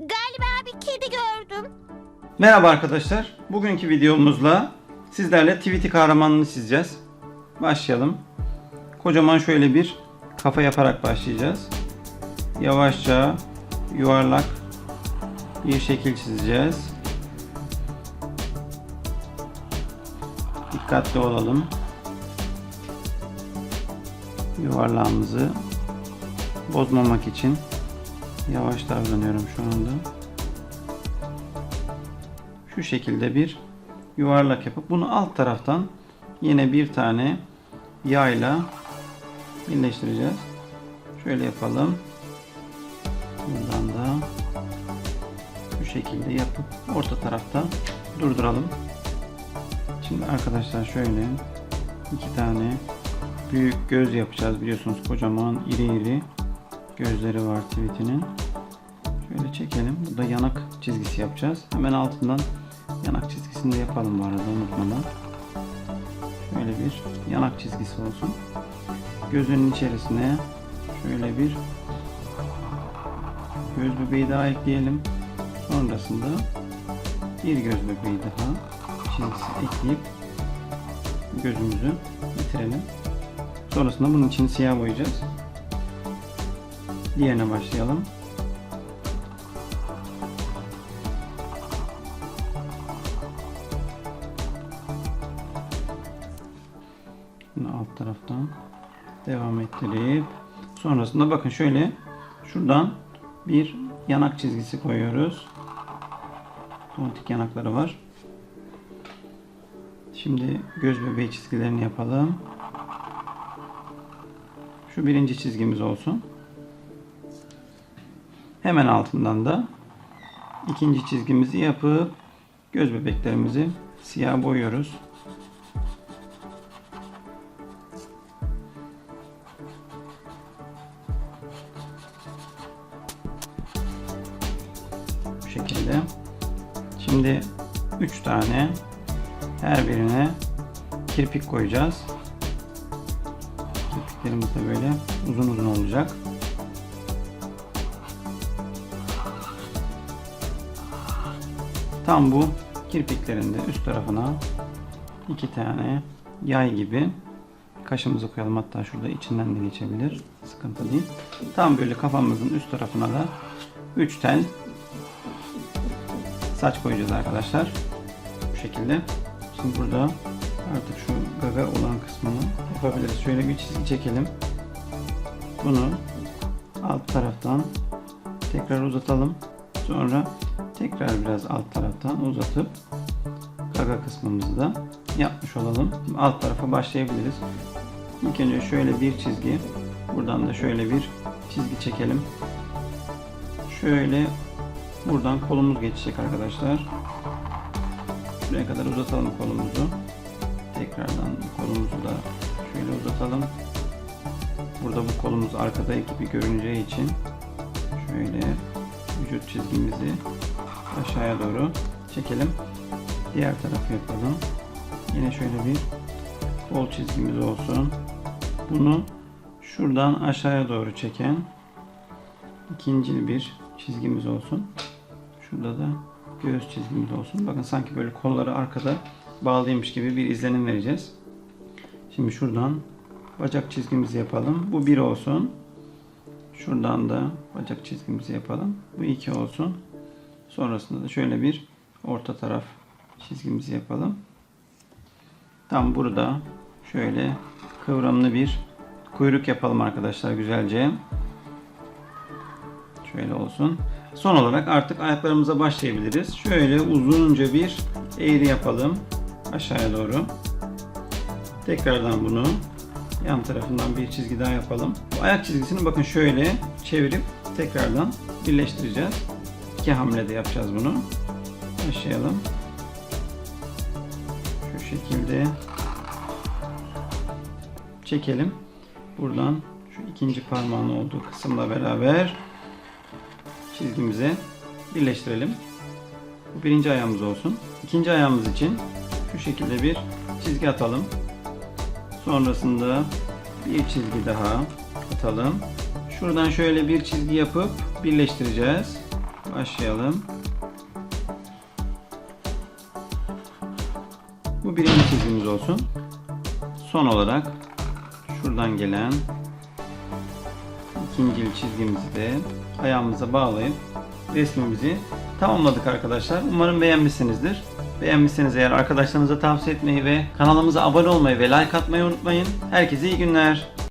Galiba bir kedi gördüm. Merhaba arkadaşlar. Bugünkü videomuzla sizlerle Tweety kahramanını çizeceğiz. Başlayalım. Kocaman şöyle bir kafa yaparak başlayacağız. Yavaşça yuvarlak bir şekil çizeceğiz. Dikkatli olalım. Yuvarlağımızı bozmamak için yavaş davranıyorum şu anda şu şekilde bir yuvarlak yapıp bunu alt taraftan yine bir tane yayla birleştireceğiz. Şöyle yapalım. Buradan da bu şekilde yapıp orta tarafta durduralım. Şimdi arkadaşlar şöyle iki tane büyük göz yapacağız. Biliyorsunuz kocaman iri iri gözleri var tweetinin. Şöyle çekelim. Burada yanak çizgisi yapacağız. Hemen altından yanak çizgisini de yapalım bu arada unutmadan. Şöyle bir yanak çizgisi olsun. Gözünün içerisine şöyle bir göz bebeği daha ekleyelim. Sonrasında bir göz bebeği daha çizgisi ekleyip gözümüzü bitirelim. Sonrasında bunun için siyah boyayacağız. Diğerine başlayalım. Bunu alt taraftan devam ettirip sonrasında bakın şöyle şuradan bir yanak çizgisi koyuyoruz. Tontik yanakları var. Şimdi göz bebeği çizgilerini yapalım. Şu birinci çizgimiz olsun. Hemen altından da ikinci çizgimizi yapıp göz bebeklerimizi siyah boyuyoruz. Bu şekilde. Şimdi 3 tane her birine kirpik koyacağız. Kirpiklerimiz de böyle uzun uzun olacak. Tam bu kirpiklerin de üst tarafına iki tane yay gibi kaşımızı koyalım. Hatta şurada içinden de geçebilir. Sıkıntı değil. Tam böyle kafamızın üst tarafına da 3 tel saç koyacağız arkadaşlar. Bu şekilde. Şimdi burada artık şu gaga olan kısmını yapabiliriz. Şöyle bir çizgi çekelim. Bunu alt taraftan tekrar uzatalım. Sonra tekrar biraz alt taraftan uzatıp gaga kısmımızı da yapmış olalım. Alt tarafa başlayabiliriz. İlk önce şöyle bir çizgi. Buradan da şöyle bir çizgi çekelim. Şöyle buradan kolumuz geçecek arkadaşlar. Şuraya kadar uzatalım kolumuzu. Tekrardan kolumuzu da şöyle uzatalım. Burada bu kolumuz arkada gibi görüneceği için şöyle vücut çizgimizi aşağıya doğru çekelim. Diğer tarafı yapalım. Yine şöyle bir kol çizgimiz olsun. Bunu şuradan aşağıya doğru çeken ikinci bir çizgimiz olsun. Şurada da göğüs çizgimiz olsun. Bakın sanki böyle kolları arkada bağlıymış gibi bir izlenim vereceğiz. Şimdi şuradan bacak çizgimizi yapalım. Bu bir olsun. Şuradan da bacak çizgimizi yapalım. Bu iki olsun. Sonrasında da şöyle bir orta taraf çizgimizi yapalım. Tam burada şöyle kıvrımlı bir kuyruk yapalım arkadaşlar güzelce. Şöyle olsun. Son olarak artık ayaklarımıza başlayabiliriz. Şöyle uzunca bir eğri yapalım aşağıya doğru. Tekrardan bunu yan tarafından bir çizgi daha yapalım. Bu ayak çizgisini bakın şöyle çevirip tekrardan birleştireceğiz. İki hamlede yapacağız bunu. Başlayalım. Şu şekilde çekelim. Buradan şu ikinci parmağın olduğu kısımla beraber çizgimize birleştirelim. Bu birinci ayağımız olsun. İkinci ayağımız için şu şekilde bir çizgi atalım. Sonrasında bir çizgi daha atalım. Şuradan şöyle bir çizgi yapıp birleştireceğiz. Başlayalım. Bu birinci çizgimiz olsun. Son olarak şuradan gelen ikinci çizgimizi de ayağımıza bağlayıp resmimizi tamamladık arkadaşlar. Umarım beğenmişsinizdir. Beğenmişseniz eğer arkadaşlarınıza tavsiye etmeyi ve kanalımıza abone olmayı ve like atmayı unutmayın. Herkese iyi günler.